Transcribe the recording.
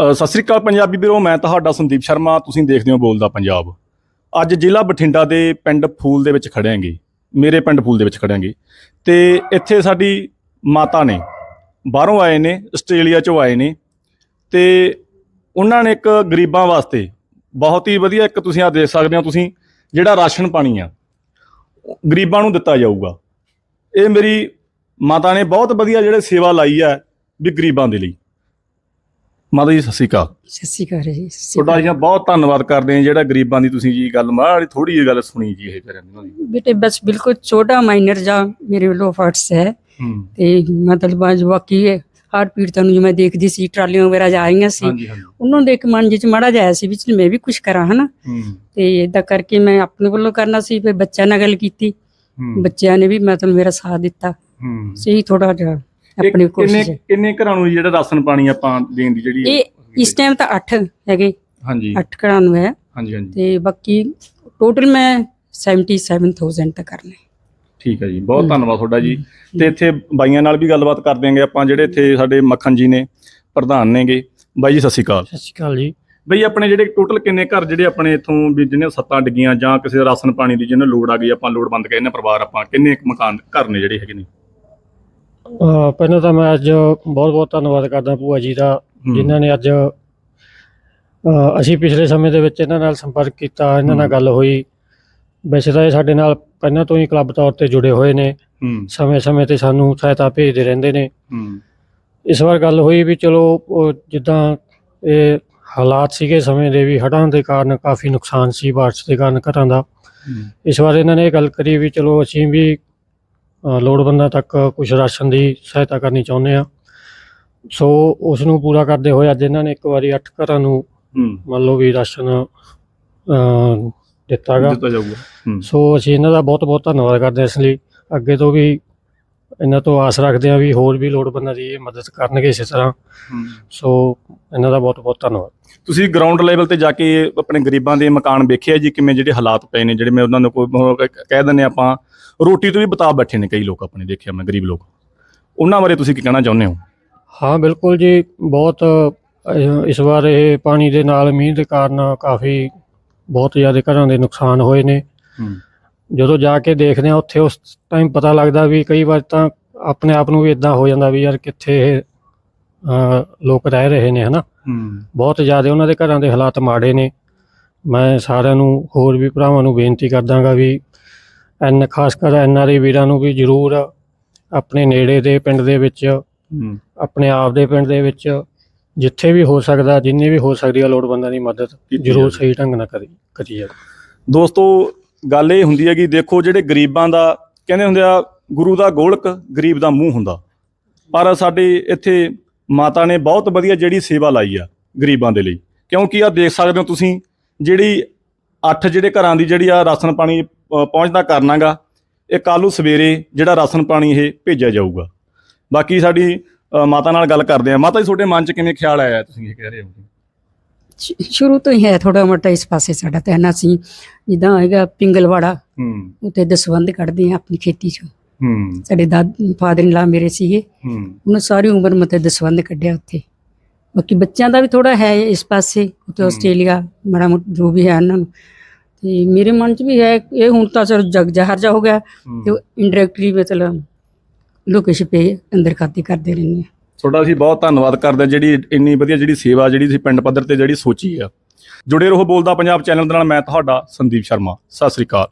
ਸਤਿ ਸ੍ਰੀ ਅਕਾਲ ਪੰਜਾਬੀ ਵੀਰੋ, ਮੈਂ ਤੁਹਾਡਾ ਸੰਦੀਪ ਸ਼ਰਮਾ, ਤੁਸੀਂ ਦੇਖਦੇ ਹੋ ਬੋਲਦਾ ਪੰਜਾਬ। ਅੱਜ ਜ਼ਿਲ੍ਹਾ ਬਠਿੰਡਾ ਦੇ ਪਿੰਡ ਫੂਲ ਦੇ ਵਿੱਚ ਖੜਿਆਂਗੇ, ਮੇਰੇ ਪਿੰਡ ਫੂਲ ਦੇ ਵਿੱਚ ਖੜਿਆਂਗੇ। ਤੇ ਇੱਥੇ ਸਾਡੀ ਮਾਤਾ ਨੇ, ਬਾਹਰੋਂ ਆਏ ਨੇ, ਆਸਟ੍ਰੇਲੀਆ ਚੋਂ ਆਏ ਨੇ, ਤੇ ਉਹਨਾਂ ਨੇ ਇੱਕ ਗਰੀਬਾਂ ਵਾਸਤੇ ਬਹੁਤ ਹੀ ਵਧੀਆ ਇੱਕ ਤੁਸੀਂ ਆ ਦੇਖ ਸਕਦੇ ਹੋ ਤੁਸੀਂ, ਜਿਹੜਾ ਰਾਸ਼ਨ ਪਾਣੀ ਆ, ਗਰੀਬਾਂ ਨੂੰ ਦਿੱਤਾ ਜਾਊਗਾ। ਇਹ ਮੇਰੀ ਮਾਤਾ ਨੇ ਬਹੁਤ ਵਧੀਆ ਜਿਹੜੇ ਸੇਵਾ ਲਾਈ ਆ ਵੀ ਗਰੀਬਾਂ ਦੇ ਲਈ। ਮਾਤਾ ਜੀ ਸਤਿ ਸ਼੍ਰੀ ਅਕਾਲ। ਸਤਿ ਸ਼੍ਰੀ ਅਕਾਲ ਜੀ ਸਤਿ ਸ਼੍ਰੀ ਤੁਹਾਡਾ ਜੀ ਬਹੁਤ ਧੰਨਵਾਦ ਕਰਦੇ ਹਾਂ ਜਿਹੜਾ ਗਰੀਬਾਂ ਦੀ ਤੁਸੀਂ ਜੀ ਗੱਲ ਮਾੜੀ ਥੋੜੀ ਜਿਹੀ ਗੱਲ ਸੁਣੀ ਜੀ ਇਹ ਇਹਨਾਂ ਦੀ। ਬੇਟੇ ਬਸ ਬਿਲਕੁਲ ਛੋਟਾ ਮਾਈਨਰ ਜਾ ਮੇਰੇ ਵੱਲੋਂ ਫਰਜ਼ ਹੈ। ਹੂੰ। ਤੇ ਮਤਲਬ ਅੱਜ ਬਾਕੀ ਹਾਰਟ ਪੀੜਤਾਂ ਨੂੰ ਜਿਵੇਂ ਦੇਖਦੀ ਸੀ ਟਰਾਲੀਆਂ ਵਗੈਰਾ ਜਾ ਰਹੀਆਂ ਸੀ। ਹਾਂਜੀ ਹਾਂਜੀ। ਉਹਨਾਂ ਨੂੰ ਦੇਖ ਕੇ ਮਨ ਜਿਹ ਚ ਮਾੜਾ ਜਾਇਆ ਸੀ ਵੀ ਚਲ ਮੈਂ ਵੀ ਕੁਝ ਕਰਾਂ ਹਨਾ। ਹੂੰ। ਤੇ ਇਦਾਂ ਕਰਕੇ ਮੈਂ ਆਪਣੇ ਵੱਲੋਂ ਕਰਨਾ ਸੀ ਫਿਰ ਬੱਚਿਆਂ ਨਾਲ ਗੱਲ ਕੀਤੀ। ਹੂੰ। ਬੱਚਿਆਂ ਨੇ ਵੀ ਮਤਲਬ ਮੇਰਾ ਸਾਥ ਦਿੱਤਾ। ਹੂੰ। ਸਹੀ ਥੋੜਾ ਜਿਹਾ। ਆਪਣੀ ਕਿੰਨੇ ਕੋਸ਼ਿਸ਼ ਕਿੰਨੇ ਘਰਾਂ ਨੂੰ ਜਿਹੜਾ ਰਾਸ਼ਨ ਪਾਣੀ ਆਪਾਂ ਦੇਣ ਦੀ ਜਿਹੜੀ ਇਹ ਇਸ ਟਾਈਮ ਤਾਂ 8 ਹੈਗੇ। ਹਾਂਜੀ। 8 ਘਰਾਂ ਨੂੰ ਹੈ। ਹਾਂਜੀ ਹਾਂਜੀ। ਤੇ ਬਾਕੀ ਟੋਟਲ ਮੈਂ 77000 ਤੱਕ ਕਰਨਾ। ਠੀਕ ਹੈ ਜੀ ਬਹੁਤ ਧੰਨਵਾਦ ਤੁਹਾਡਾ ਜੀ। ਤੇ ਇੱਥੇ ਬਾਈਆਂ ਨਾਲ ਵੀ ਗੱਲਬਾਤ ਕਰ ਦਿਆਂਗੇ ਆਪਾਂ ਜਿਹੜੇ ਇੱਥੇ ਸਾਡੇ ਮੱਖਣ ਜੀ ਨੇ ਪ੍ਰਧਾਨ ਨੇਗੇ। ਬਾਈ ਜੀ ਸਤਿ ਸ਼੍ਰੀ ਅਕਾਲ। ਸਤਿ ਸ਼੍ਰੀ ਅਕਾਲ ਜੀ। ਬਈ ਆਪਣੇ ਜਿਹੜੇ ਟੋਟਲ ਕਿੰਨੇ ਘਰ ਜਿਹੜੇ ਆਪਣੇ ਇਥੋਂ ਵੀ ਜਿਹਨੇ ਸੱਤਾਂ ਡਿੱਗੀਆਂ ਜਾਂ ਕਿਸੇ ਦਾ ਰਾਸ਼ਨ ਪਾਣੀ ਦੀ ਜਿਹਨੂੰ ਲੋੜ ਆ ਗਈ ਆਪਾਂ ਲੋੜਵੰਦ ਕਹਿੰਦੇ ਪਰਿਵਾਰ ਆਪਾਂ ਕਿੰਨੇ ਮਕਾਨ ਘਰ ਨੇ ਜਿਹੜੇ ਹੈਗੇ ਨੇ? ਅਹ ਪਹਿਲਾਂ ਤਾਂ ਮੈਂ ਅੱਜ ਬਹੁਤ ਬਹੁਤ ਧੰਨਵਾਦ ਕਰਦਾ ਭੂਆ ਜੀ ਦਾ ਹੂੰ। ਜਿਨ੍ਹਾਂ ਨੇ ਅੱਜ ਅਹ ਅਸੀਂ ਪਿਛਲੇ ਸਮੇਂ ਦੇ ਵਿੱਚ ਇਹਨਾਂ ਨਾਲ ਸੰਪਰਕ ਕੀਤਾ ਇਹਨਾਂ ਨਾਲ। ਗੱਲ ਹੋਈ। ਵੈਸੇ ਤਾਂ ਇਹ ਸਾਡੇ ਨਾਲ ਪਹਿਲਾਂ ਤੋਂ ਹੀ ਕਲੱਬ ਤੌਰ ਤੇ ਜੁੜੇ ਹੋਏ ਨੇ। ਹੂੰ। ਸਮੇਂ-ਸਮੇਂ ਤੇ ਸਾਨੂੰ ਸਹਾਇਤਾ ਭੇਜਦੇ ਰਹਿੰਦੇ ਨੇ। ਹੂੰ। ਇਸ ਵਾਰ ਗੱਲ ਹੋਈ ਵੀ ਚਲੋ ਉਹ ਜਿੱਦਾਂ ਇਹ ਹਾਲਾਤ ਸੀਗੇ ਸਮੇਂ ਦੇ ਵੀ ਹੜ੍ਹਾਂ ਦੇ ਕਾਰਨ ਕਾਫੀ ਨੁਕਸਾਨ ਸੀ ਬਾਰਿਸ਼ ਦੇ ਕਾਰਨ ਘਰਾਂ ਦਾ। ਹੂੰ। ਇਸ ਵਾਰ ਇਹਨਾਂ ਨੇ ਇਹ ਗੱਲ ਕਰੀ ਵੀ ਚਲੋ ਅਸੀਂ ਵੀ ਲੋੜਵੰਦਾਂ ਤੱਕ ਕੁਝ ਰਾਸ਼ਨ ਦੀ ਸਹਾਇਤਾ ਕਰਨੀ ਚਾਹੁੰਦੇ ਆ ਸੋ ਉਸ ਨੂੰ ਪੂਰਾ ਕਰਦੇ ਹੋਏ ਅੱਜ ਇਹਨਾਂ ਨੇ ਇੱਕ ਵਾਰੀ 8 ਘਰਾਂ ਨੂੰ ਮੰਨ ਲਓ ਵੀ ਰਾਸ਼ਨ ਦਿੱਤਾਗਾ। ਦਿੱਤਾ ਜਾਊਗਾ। ਸੋ ਅਸੀਂ ਇਹਨਾਂ ਦਾ ਬਹੁਤ ਬਹੁਤ ਧੰਨਵਾਦ ਕਰਦੇ ਹਾਂ ਇਸ ਲਈ। ਅੱਗੇ ਤੋਂ ਵੀ ਇਹਨਾਂ ਤੋਂ ਆਸ ਰੱਖਦੇ ਹਾਂ ਵੀ ਹੋਰ ਵੀ ਲੋੜਵੰਦਾਂ ਦੀ ਇਹ ਮਦਦ ਕਰਨਗੇ ਇਸੇ ਤਰ੍ਹਾਂ। ਸੋ ਇਹਨਾਂ ਦਾ ਬਹੁਤ ਬਹੁਤ ਧੰਨਵਾਦ। ਤੁਸੀਂ ਗਰਾਊਂਡ ਲੈਵਲ ਤੇ ਜਾ ਕੇ ਆਪਣੇ ਗਰੀਬਾਂ ਦੇ ਮਕਾਨ ਵੇਖਿਆ ਜੀ ਕਿਵੇਂ ਜਿਹੜੇ ਹਾਲਾਤ ਪਏ ਨੇ ਜਿਹੜੇ ਮੈਂ ਉਹਨਾਂ ਨੂੰ ਕੋਈ ਕਹਿ ਦਿੰਦੇ ਆਪਾਂ ਰੋਟੀ ਤੋਂ ਵੀ ਬਤਾ ਬੈਠੇ ਨੇ ਕਈ ਲੋਕ ਆਪਣੇ ਦੇਖਿਆ ਮੈਂ ਗਰੀਬ ਲੋਕ। ਉਹਨਾਂ ਬਾਰੇ ਤੁਸੀਂ ਕੀ ਕਹਿਣਾ ਚਾਹੁੰਦੇ ਹੋ? ਹਾਂ ਬਿਲਕੁਲ ਜੀ ਬਹੁਤ ਅਹ, ਇਸ ਵਾਰ ਇਹ ਪਾਣੀ ਦੇ ਨਾਲ ਮੀਂਹ ਦੇ ਕਾਰਨ ਕਾਫੀ ਬਹੁਤ ਜ਼ਿਆਦਾ ਘਰਾਂ ਦੇ ਨੁਕਸਾਨ ਹੋਏ ਨੇ। ਜਦੋਂ ਜਾ ਕੇ ਦੇਖਦੇ ਆ ਉੱਥੇ ਉਸ ਟਾਈਮ ਪਤਾ ਲੱਗਦਾ ਵੀ ਕਈ ਵਾਰ ਤਾਂ ਆਪਣੇ ਆਪ ਨੂੰ ਵੀ ਇਦਾਂ ਹੋ ਜਾਂਦਾ ਵੀ ਯਾਰ ਕਿੱਥੇ ਇਹ ਅਹ, ਲੋਕ ਰਹਿ ਰਹੇ ਨੇ ਹਨਾ? ਹੂੰ। ਬਹੁਤ ਜ਼ਿਆਦਾ ਉਹਨਾਂ ਦੇ ਘਰਾਂ ਦੇ ਹਾਲਾਤ ਮਾੜੇ ਨੇ। ਮੈਂ ਸਾਰਿਆਂ ਨੂੰ ਹੋਰ ਵੀ ਭਰਾਵਾਂ ਨੂੰ ਬੇਨਤੀ ਕਰਦਾਗਾ ਵੀ ਐਨ ਖਾਸ ਕਰ ਐਨਆਰਆਈ ਵੀਰਾਂ ਨੂੰ ਵੀ ਜ਼ਰੂਰ ਆਪਣੇ ਨੇੜੇ ਦੇ ਪਿੰਡ ਦੇ ਵਿੱਚ ਆਪਣੇ ਆਪ ਦੇ ਪਿੰਡ ਦੇ ਵਿੱਚ ਜਿੱਥੇ ਵੀ ਹੋ ਸਕਦਾ ਜਿੰਨੀ ਵੀ ਹੋ ਸਕਦੀ ਹੈ ਲੋੜਵੰਦਾਂ ਦੀ ਮਦਦ ਜ਼ਰੂਰ। ਸਹੀ ਢੰਗ ਨਾਲ ਕਰੀ ਕਰੀ ਜਾਵੇ ਦੋਸਤੋ ਗੱਲ ਇਹ ਹੁੰਦੀ ਹੈ ਕਿ ਦੇਖੋ ਜਿਹੜੇ ਗਰੀਬਾਂ ਦਾ ਕਹਿੰਦੇ ਹੁੰਦੇ ਆ ਗੁਰੂ ਦਾ ਗੋਲਕ ਗਰੀਬ ਦਾ ਮੂੰਹ ਹੁੰਦਾ। ਪਰ ਸਾਡੇ ਇੱਥੇ ਮਾਤਾ ਨੇ ਬਹੁਤ ਵਧੀਆ ਜਿਹੜੀ ਸੇਵਾ ਲਾਈ ਆ ਗਰੀਬਾਂ ਦੇ ਲਈ। ਕਿਉਂਕਿ ਆ ਦੇਖ ਸਕਦੇ ਹੋ ਤੁਸੀਂ ਜਿਹੜੀ ਅੱਠ ਜਿਹੜੇ ਘਰਾਂ ਦੀ ਜਿਹੜੀ ਆ ਰਾਸ਼ਨ ਪਾਣੀ ਪਹੁੰਚਦਾ ਕਰਨਾਗਾ ਇਹ ਕੱਲ੍ਹ ਨੂੰ ਸਵੇਰੇ ਜਿਹੜਾ ਰਾਸ਼ਨ ਪਾਣੀ ਇਹ ਭੇਜਿਆ ਜਾਊਗਾ। ਬਾਕੀ ਸਾਡੀ ਮਾਤਾ ਨਾਲ ਗੱਲ ਕਰਦੇ ਆ ਮਾਤਾ ਜੀ ਤੁਹਾਡੇ ਮਨ 'ਚ ਕਿਵੇਂ ਖਿਆਲ ਆਇਆ ਤੁਸੀਂ ਇਹ ਕਹਿ ਰਹੇ ਹੋ ਸ਼ੁਰੂ ਤੋਂ ਹੀ ਹੈ ਥੋੜਾ ਮੋਟਾ ਇਸ ਪਾਸੇ ਸਾਡਾ ਧਿਆਨ ਸੀ ਜਿੱਦਾਂ ਹੈਗਾ ਪਿੰਗਲਵਾੜਾ ਹੂੰ। ਉੱਤੇ ਦਸਵੰਦ ਕੱਢਦੇ ਆ ਆਪਣੀ ਖੇਤੀ ਚੋਂ। ਹੂੰ। ਸਾਡੇ ਦਾਦ ਫਾਦਰ ਇਨ ਲਾ ਮੇਰੇ ਸੀਗੇ। ਹੂੰ। ਉਹਨਾਂ ਸਾਰੀ ਉਮਰ ਮਤੇ ਦਸਵੰਦ ਕੱਢਿਆ ਉੱਥੇ। ਬਾਕੀ ਬੱਚਿਆਂ ਦਾ ਵੀ ਥੋੜਾ ਹੈ ਇਸ ਪਾਸੇ ਉੱਤੇ ਆਸਟ੍ਰੇਲੀਆ ਮਾੜਾ ਮੋਟਾ ਜੋ ਵੀ ਹੈ ਉਹਨਾਂ ਨੂੰ। ਤੇ ਮੇਰੇ ਮਨ 'ਚ ਵੀ ਹੈ ਇਹ ਹੁਣ ਤਾਂ ਚਲ ਜਗ ਜ਼ਹਿਰ ਜਾ ਹੋ ਗਿਆ। ਤੇ ਇਨਡਾਇਰੈਕਟਲੀ ਮਤਲਬ ਲੋਕੇਸ਼ ਪੇ ਅੰਦਰ ਖਾਤੇ ਕਰਦੇ ਰਹਿੰਦੇ ਆ। ਤੁਹਾਡਾ ਅਸੀਂ ਬਹੁਤ ਧੰਨਵਾਦ ਕਰਦੇ ਹਾਂ ਜਿਹੜੀ ਇੰਨੀ ਵਧੀਆ ਜਿਹੜੀ ਸੇਵਾ ਜਿਹੜੀ ਤੁਸੀਂ ਪਿੰਡ ਪੱਧਰ ਤੇ ਜਿਹੜੀ ਸੋਚੀ ਆ। ਜੁੜੇ ਰਹੋ ਬੋਲਦਾ ਪੰਜਾਬ ਚੈਨਲ ਦੇ ਨਾਲ ਮੈਂ ਤੁਹਾਡਾ ਸੰਦੀਪ ਸ਼ਰਮਾ। ਸਤਿ ਸ੍ਰੀ ਅਕਾਲ।